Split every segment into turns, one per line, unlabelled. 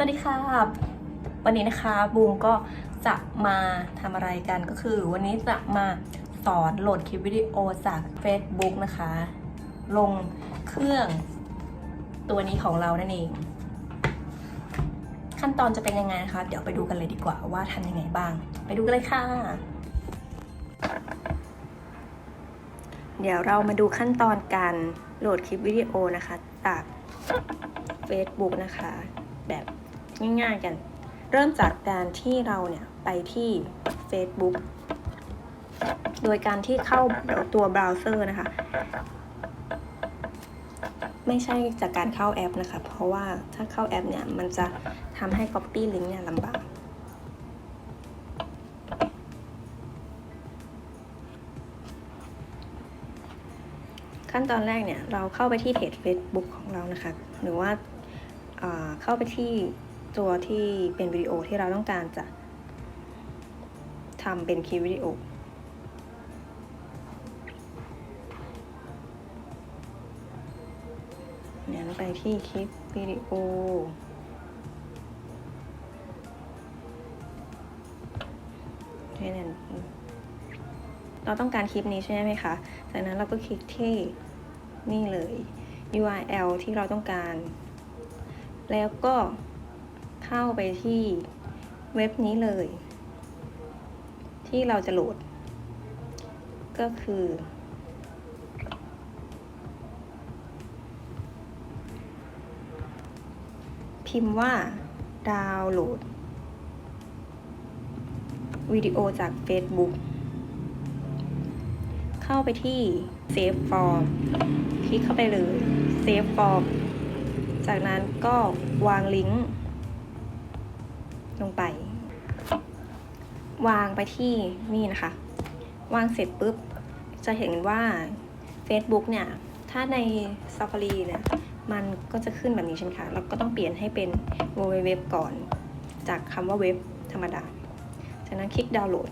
สวัสดีค่ะ วันนี้นะคะบูมก็จะมาทำอะไรกันก็คือ วันนี้จะมาสอนโหลดคลิปวิดีโอจาก Facebook นะคะ ลงเครื่องตัวนี้ของเรานั่นเอง ขั้นตอนจะเป็นยังไงนะคะ เดี๋ยวไปดูกันเลยดีกว่าว่าทำยังไงบ้าง ไปดูกันเลยค่ะ เดี๋ยวเรามาดูขั้นตอนการโหลดคลิปวิดีโอนะคะจาก Facebook นะคะแบบ ง่ายๆกัน เริ่มจากการที่เราเนี่ยไปที่ Facebook โดยการที่เข้าตัวเบราว์เซอร์นะคะ ไม่ใช่จากการเข้าแอปนะคะ เพราะว่าถ้าเข้าแอปเนี่ย มันจะทำให้ Copy Link เนี่ยลำบาก ขั้นตอนแรกเนี่ย เราเข้าไปที่เพจ Facebook ของเรานะคะ หรือว่าอ่าเข้าไปที่ ตัวที่เป็นวิดีโอที่เราต้องการจะทำเป็นคลิปวิดีโอ เนี่ยไปที่คลิปวิดีโอให้นั่นเราต้องการคลิปนี้ใช่ไหมคะ จากนั้นเราก็คลิกที่นี่เลย URL ที่เราต้องการ แล้วก็ เข้าไปที่เว็บนี้เลย ที่เราจะโหลด ก็คือ พิมพ์ว่าดาวน์โหลดวิดีโอจาก Facebook เข้าไปที่ Save Form คลิกเข้าไปเลย Save Form จากนั้นก็วางลิงก์ ลงไป วางไปที่นี่นะคะ วางเสร็จปุ๊บ จะเห็นว่า Facebook เนี่ย ถ้าใน Safari เนี่ย มันก็จะขึ้นแบบนี้ใช่ไหมคะ เราก็ต้องเปลี่ยนให้เป็น www ก่อน จากคำว่าเว็บธรรมดา จากนั้นคลิกดาวน์โหลด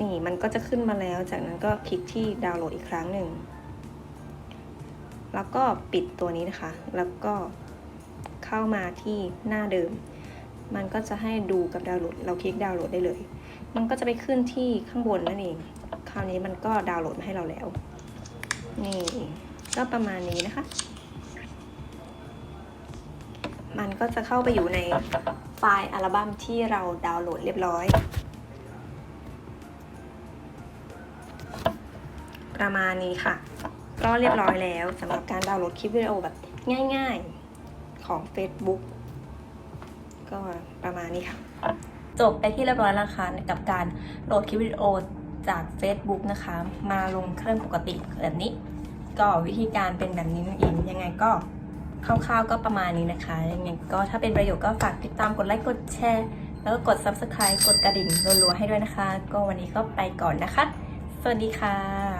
นี่มันก็จะขึ้นมาแล้ว จากนั้นก็คลิกที่ดาวน์โหลดอีกครั้งหนึ่ง แล้วก็ปิดตัวนี้นะคะ แล้วก็ เข้ามาที่หน้าเดิม มันก็จะให้ดูกับดาวน์โหลด เราคลิกดาวน์โหลดได้เลย มันก็จะไปขึ้นที่ข้างบนนั่นเอง คราวนี้มันก็ดาวน์โหลดมาให้เราแล้ว นี่ก็ประมาณนี้นะคะ มันก็จะเข้าไปอยู่ในไฟล์อัลบั้มที่เราดาวน์โหลดเรียบร้อย ประมาณนี้ค่ะ ก็เรียบร้อยแล้วสำหรับการดาวน์โหลดคลิปวิดีโอแบบง่าย ๆ ของ Facebook ก็ประมาณนี้ค่ะ จบไปที่เรียบร้อยแล้วค่ะกับการโหลดคลิปวิดีโอจาก Facebook นะคะ มาลงเครื่องปกติแบบนี้ ก็วิธีการเป็นแบบนี้นั่นเองยังไงก็คร่าวๆก็ประมาณนี้นะคะยังไงก็ถ้าเป็นประโยชน์ก็ฝากติดตามกดไลค์กดแชร์แล้วก็กด Subscribe กดกระดิ่งรัวๆให้ด้วยนะคะ ก็วันนี้ก็ไปก่อนนะคะ สวัสดีค่ะ